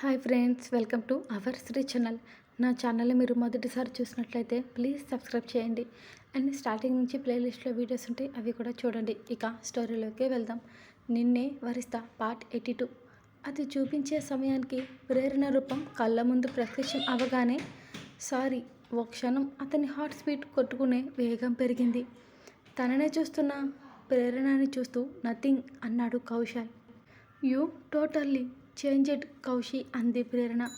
Hi friends welcome to our Sri channel. నా ఛానల్ని మీరు మొదటిసారి చూసినట్లయితే ప్లీజ్ సబ్స్క్రైబ్ చేయండి. అండ్ స్టార్టింగ్ నుంచి ప్లేలిస్ట్లో వీడియోస్ ఉంటాయి అవి కూడా చూడండి. ఇక స్టోరీలోకి వెళ్దాం. నిన్నే వరిస్తా పార్ట్ ఎయిటీ టూ. అది చూపించే సమయానికి ప్రేరణ రూపం కళ్ళ ముందు ప్రత్యక్షం అవగానే సారీ ఓ క్షణం అతని హార్ట్ స్పీడ్ కొట్టుకునే వేగం పెరిగింది. తననే చూస్తున్న ప్రేరణని చూస్తూ నథింగ్ అన్నాడు Kaushal. You totally changed Kaushi అంది ప్రేరణ.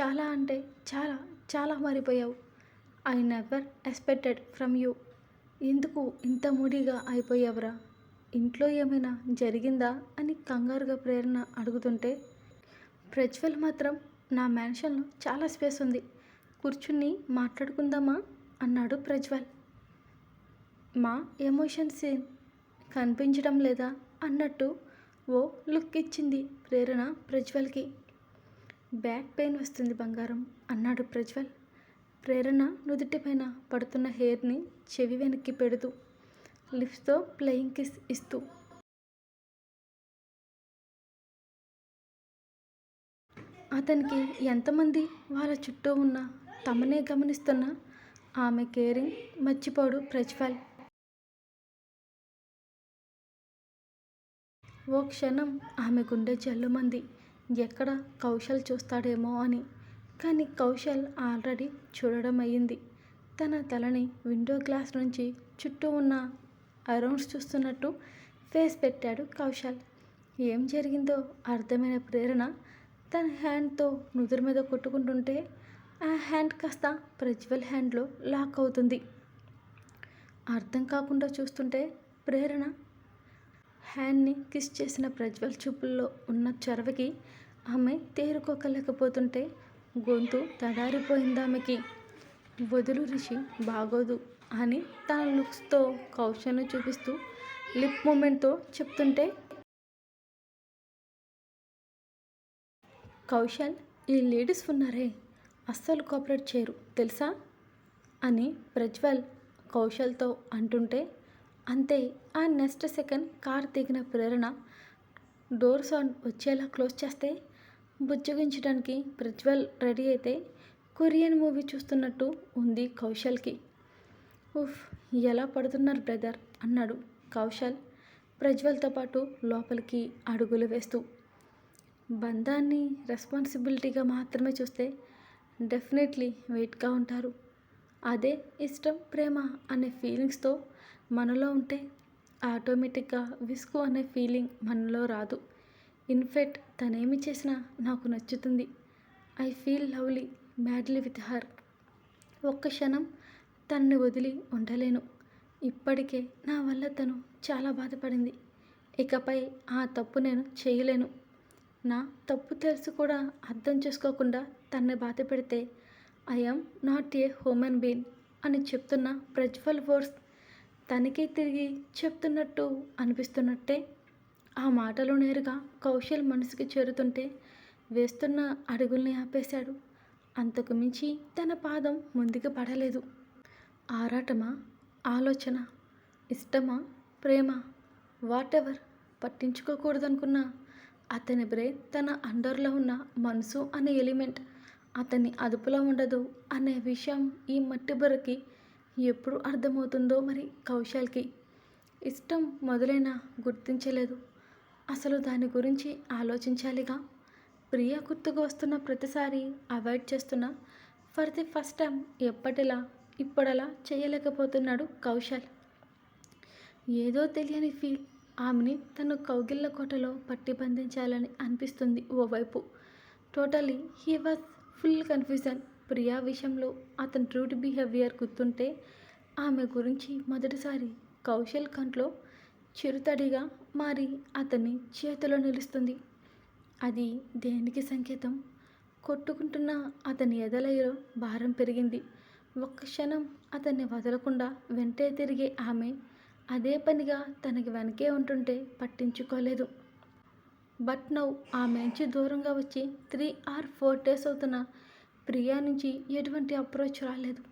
చాలా అంటే చాలా చాలా మారిపోయావు. I never expected from you ఎందుకు ఇంత మూడిగా అయిపోయావురా? ఇంట్లో ఏమైనా జరిగిందా? అని కంగారుగా ప్రేరణ అడుగుతుంటే ప్రజ్వల్ మాత్రం నా మ్యాన్షన్లో చాలా స్పేస్ ఉంది. కూర్చుని మాట్లాడుకుందామా? అన్నాడు ప్రజ్వల్. మా ఎమోషన్స్ కనిపించడం లేదా? అన్నట్టు ఓ లుక్ ఇచ్చింది ప్రేరణ ప్రజ్వల్కి. బ్యాక్ పెయిన్ వస్తుంది బంగారం అన్నాడు ప్రజ్వల్. ప్రేరణ నుదుటిపైన పడుతున్న హెయిర్ని చెవి వెనక్కి పెడుతూ లిప్స్తో ప్లేయింగ్ కిస్ ఇస్తూ. అతనికి ఎంతమంది వాళ్ళ చుట్టూ ఉన్న తమనే గమనిస్తున్న ఆమె కేరింగ్ మర్చిపోడు ప్రజ్వల్. ఓ క్షణం ఆమె గుండె జల్లుమంది ఎక్కడ కౌశల్ చూస్తాడేమో అని. కానీ కౌశల్ ఆల్రెడీ చూడడం అయ్యింది తన తలని విండో గ్లాస్ నుంచి చుట్టూ ఉన్న అరౌండ్స్ చూస్తున్నట్టు ఫేస్ పెట్టాడు కౌశల్. ఏం జరిగిందో అర్థమైన ప్రేరణ తన హ్యాండ్తో నుదురు మీద కొట్టుకుంటుంటే ఆ హ్యాండ్ కాస్త ప్రజ్వల్ హ్యాండ్లో లాక్ అవుతుంది. అర్థం కాకుండా చూస్తుంటే ప్రేరణ హ్యాండ్ని కిస్ చేసిన ప్రజ్వల్ చూపుల్లో ఉన్న చొరవకి ఆమె తేరుకోకలేకపోతుంటే గొంతు తడారిపోయింది ఆమెకి. వదులు రిషి బాగోదు అని తన లుక్స్తో కౌశల్ని చూపిస్తూ లిప్ మూమెంట్తో చెప్తుంటే కౌశల్ ఈ లేడీస్ ఉన్నారే అస్సలు కోఆపరేట్ చేయరు తెలుసా? అని ప్రజ్వల్ కౌశల్తో అంటుంటే అంతే ఆ నెక్స్ట్ సెకండ్ కార్ దిగిన ప్రేరణ డోర్ సౌండ్ వచ్చేలా క్లోజ్ చేస్తే బుజ్జగించడానికి ప్రజ్వల్ రెడీ అయితే కొరియన్ మూవీ చూస్తున్నట్టు ఉంది కౌశల్కి. ఉఫ్ ఎలా పడుతున్నారు బ్రదర్? అన్నాడు కౌశల్ ప్రజ్వల్తో పాటు లోపలికి అడుగులు వేస్తూ. బంధాన్ని రెస్పాన్సిబిలిటీగా మాత్రమే చూస్తే డెఫినెట్లీ వెయిట్గా ఉంటారు. అదే ఇష్టం ప్రేమ అనే ఫీలింగ్స్తో మనలో ఉంటే ఆటోమేటిక్గా విసుగు అనే ఫీలింగ్ మనలో రాదు. ఇన్ఫెక్ట్ తనేమి చేసినా నాకు నచ్చుతుంది. I feel lovely madly with her. ఒక్క క్షణం తనని వదిలి ఉండలేను. ఇప్పటికే నా వల్ల తను చాలా బాధపడింది. ఇకపై ఆ తప్పు నేను చేయలేను. నా తప్పు తెలుసు కూడా అర్థం చేసుకోకుండా తన్ని బాధ పెడితే I'm not a human being అని చెప్తున్న ప్రజ్వల్ వర్డ్స్ తనకే తిరిగి చెప్తున్నట్టు అనిపిస్తున్నట్టే ఆ మాటలు నేరుగా కౌశల్ మనసుకి చేరుతుంటే వేస్తున్న అడుగుల్ని ఆపేశాడు. అంతకు మించి తన పాదం ముందుకు పడలేదు. ఆరాటమా? ఆలోచన? ఇష్టమా? ప్రేమ? వాట్ ఎవర్ పట్టించుకోకూడదనుకున్న అతని బ్రెయిన్ తన అండర్లో ఉన్న మనసు అనే ఎలిమెంట్ అతన్ని అదుపులో ఉండదు అనే విషయం ఈ మట్టి బుర్రకి ఎప్పుడు అర్థమవుతుందో మరి కౌశల్కి. ఇష్టం మొదలైన గుర్తించలేదు. అసలు దాని గురించి ఆలోచించాలిగా? ప్రియ గుర్తుకు వస్తున్న ప్రతిసారి అవాయిడ్ చేస్తున్న. ఫర్ ది ఫస్ట్ టైం ఎప్పటిలా ఇప్పుడలా చేయలేకపోతున్నాడు కౌశల్. ఏదో తెలియని ఫీల్. ఆమెని తను కౌగిళ్ళ కోటలో పట్టి బంధించాలని అనిపిస్తుంది ఓవైపు. Totally he was full confusion. Priya విషయంలో అతని రూట్ బిహేవియర్ గుర్తుంటే ఆమె గురించి మొదటిసారి కౌశల్ కంట్లో చిరుతడిగా మారి అతని చేతిలో నిలుస్తుంది. అది దేనికి సంకేతం? కొట్టుకుంటున్న అతని ఎదలయ్యలో భారం పెరిగింది. ఒక్క క్షణం అతన్ని వదలకుండా వెంటే తిరిగే ఆమె అదే పనిగా తనకి వెనకే ఉంటుంటే పట్టించుకోలేదు. బట్ నౌ ఆమె నుంచి దూరంగా వచ్చి త్రీ ఆర్ ఫోర్ డేస్ అవుతున్న ప్రియా నుంచి ఎటువంటి అప్రోచ్ రాలేదు.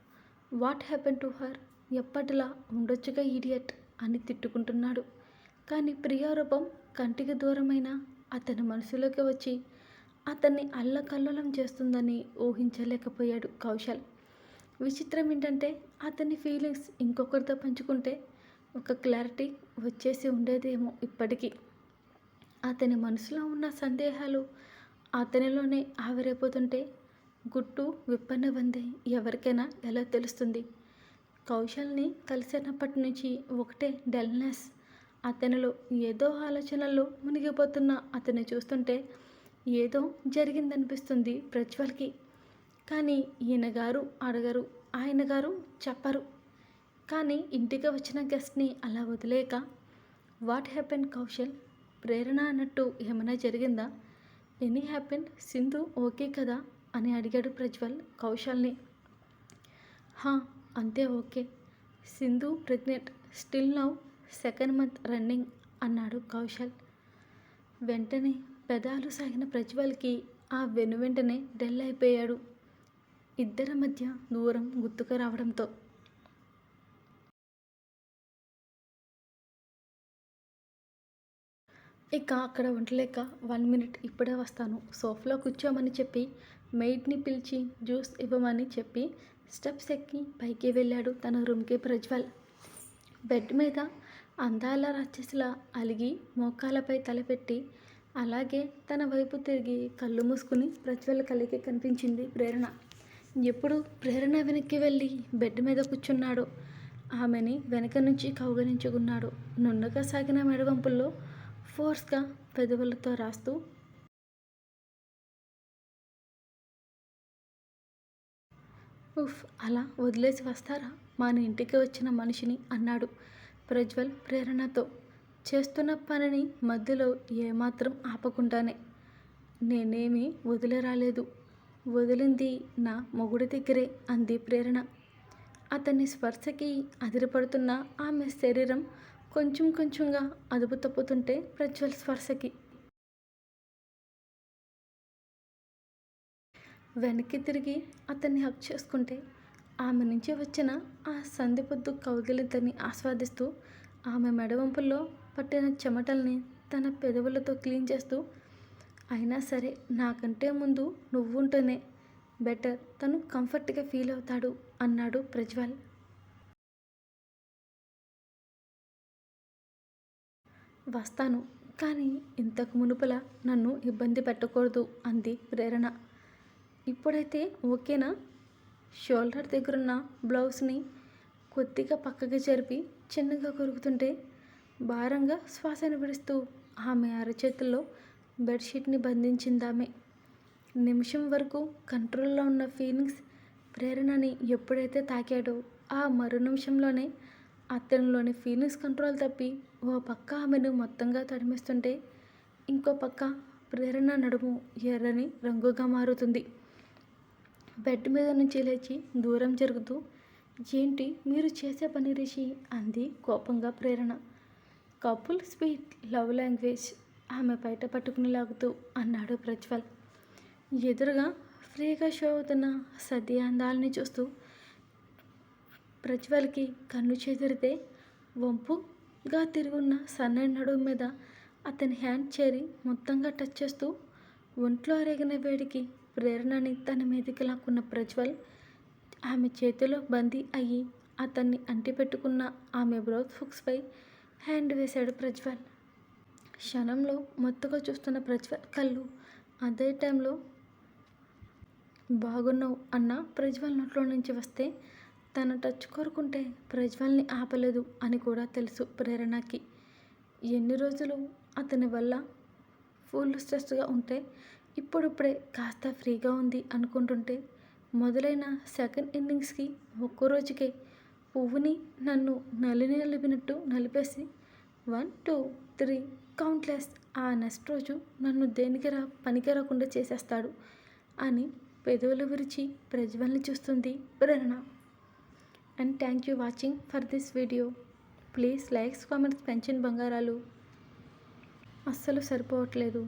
What happen to her? ఎప్పటిలా ఉండొచ్చుగా ఈడియట్ అని తిట్టుకుంటున్నాడు. కానీ ప్రియా రూపం కంటికి దూరమైన అతని మనసులోకి వచ్చి అతన్ని అల్లకల్లోలం చేస్తుందని ఊహించలేకపోయాడు కౌశల్. విచిత్రం ఏంటంటే అతని ఫీలింగ్స్ ఇంకొకరితో పంచుకుంటే ఒక క్లారిటీ వచ్చేసి ఉండేదేమో ఇప్పటికీ. అతని మనసులో ఉన్న సందేహాలు అతనిలోనే ఆవిరైపోతుంటే గుట్టు విప్పనివ్వంది ఎవరికైనా ఎలా తెలుస్తుంది? కౌశల్ని కలిసినప్పటి నుంచి ఒకటే డల్నెస్. అతనిలో ఏదో ఆలోచనల్లో మునిగిపోతున్న అతన్ని చూస్తుంటే ఏదో జరిగిందనిపిస్తుంది ప్రజ్వల్కి. కానీ ఈయన గారు అడగరు ఆయన గారు చెప్పరు. కానీ ఇంటికి వచ్చిన గెస్ట్ని అలా వదిలేక వాట్ హ్యాపెన్ కౌశల్? ప్రేరణ అన్నట్టు ఏమైనా జరిగిందా? ఎనీ హ్యాపెన్ సింధు ఓకే కదా? అని అడిగాడు ప్రజ్వల్ కౌశల్ని. హా అంతే okay. Sindhu pregnant still now second month running అన్నాడు కౌశల్. వెంటనే పెదాలు సాగిన ప్రజ్వల్కి ఆ వెను వెంటనే డెల్ అయిపోయాడు. ఇద్దరి మధ్య దూరం గుర్తుకు రావడంతో. ఇక అక్కడ ఉండలేక వన్ మినిట్ ఇప్పుడే వస్తాను. సోఫాలో కూర్చోమని చెప్పి మెయిడ్ని పిలిచి జ్యూస్ ఇవ్వమని చెప్పి స్టెప్స్ ఎక్కి పైకి వెళ్ళాడు తన రూమ్కి ప్రజ్వల్. బెడ్ మీద అందాల రాక్షసులా అలిగి మోకాలపై తలపెట్టి అలాగే తన వైపు తిరిగి కళ్ళు మూసుకుని ప్రజ్వల్ కలిగి కనిపించింది ప్రేరణ. ఎప్పుడు ప్రేరణ వెనక్కి వెళ్ళి బెడ్ మీద కూర్చున్నాడు. ఆమెని వెనక నుంచి కౌగలించుకున్నాడు. నున్నగా సాగిన మెడవంపుల్లో ఫోర్స్గా పెదవులతో రాస్తూ ఉఫ్ అలా వదిలేసి వస్తారా? మన ఇంటికి వచ్చిన మనిషిని అన్నాడు ప్రజ్వల్ ప్రేరణతో. చేస్తున్న పనిని మధ్యలో ఏమాత్రం ఆపకుండానే. నేనేమీ వదిలిరాలేదు. వదిలింది నా మొగుడి దగ్గరే అంది ప్రేరణ. అతని స్పర్శకి అదిరిపడుతున్న ఆమె శరీరం కొంచెం కొంచెంగా అదుపు తప్పుతుంటే ప్రజ్వల్ స్పర్శకి. వెనక్కి తిరిగి అతన్ని హక్ చేసుకుంటే ఆమె నుంచి వచ్చిన ఆ సంధిపొద్దు కౌగిలితని ఆస్వాదిస్తూ ఆమె మెడవంపుల్లో పట్టిన చెమటల్ని తన పెదవులతో క్లీన్ చేస్తూ అయినా సరే నాకంటే ముందు నువ్వుంటేనే బెటర్ తను కంఫర్ట్గా ఫీల్ అవుతాడు అన్నాడు ప్రజ్వల్. వస్తాను. కానీ ఇంతకు మునుపల నన్ను ఇబ్బంది పెట్టకూడదు అంది ప్రేరణ. ఇప్పుడైతే ఓకేనా? షోల్డర్ దగ్గరున్న బ్లౌజ్ని కొద్దిగా పక్కకి జరిపి చిన్నగా కొరుకుతుంటే భారంగా శ్వాసను విడుస్తూ ఆమె అరచేతుల్లో బెడ్షీట్ని బంధించిందామె. నిమిషం వరకు కంట్రోల్లో ఉన్న ఫీలింగ్స్ ప్రేరణని ఎప్పుడైతే తాకాడో ఆ మరు నిమిషంలోనే అతనిలోని ఫీలింగ్స్ కంట్రోల్ తప్పి ఓ పక్క ఆమెను మొత్తంగా తడిమిస్తుంటే ఇంకో పక్క ప్రేరణ నడుము ఎర్రని రంగుగా మారుతుంది. బెడ్ మీద నుంచి లేచి దూరం జరుగుతూ ఏంటి మీరు చేసే పని రిషి అంది కోపంగా Prerana. Couple sweet love language. ఆమె బయట పట్టుకుని లాగుతూ అన్నాడు ప్రజ్వల్. ఎదురుగా ఫ్రీగా షో అవుతున్న సద్య అందాలని చూస్తూ ప్రజ్వల్కి కన్ను చెదిరితే వంపుగా తిరుగున్న సన్నని నడుము మీద అతని హ్యాండ్ చేరి మొత్తంగా టచ్ చేస్తూ ఒంట్లో అరేగిన వేడికి ప్రేరణని తన మీదకి లాక్కున్న ప్రజ్వల్ ఆమె చేతిలో బందీ అయ్యి అతన్ని అంటిపెట్టుకున్న ఆమె బ్రౌత్ ఫుక్స్పై హ్యాండ్ వేశాడు ప్రజ్వల్. క్షణంలో మొత్తగా చూస్తున్న ప్రజ్వల్ కళ్ళు అదే టైంలో బాగున్నావు అన్న ప్రజ్వల్ నోట్లో నుంచి వస్తే తన టచ్ కోరుకుంటే ప్రజ్వల్ని ఆపలేదు అని కూడా తెలుసు ప్రేరణకి. ఎన్ని రోజులు అతని వల్ల ఫుల్ స్ట్రెస్గా ఉంటే ఇప్పుడిప్పుడే కాస్త ఫ్రీగా ఉంది అనుకుంటుంటే మొదలైన సెకండ్ ఇన్నింగ్స్కి ఒక్కో రోజుకే పువ్వుని నన్ను నలిని నలిపినట్టు నలిపేసి వన్ టూ త్రీ కౌంట్లెస్ ఆ నెక్స్ట్ రోజు నన్ను దేనికిరా పనికిరాకుండా చేసేస్తాడు అని పెదవులు విరిచి ప్రజ్వల్ని చూస్తుంది Prerana. And thank you watching for this video. Please likes comments పెంచిన బంగారాలు. అస్సలు సరిపోవట్లేదు.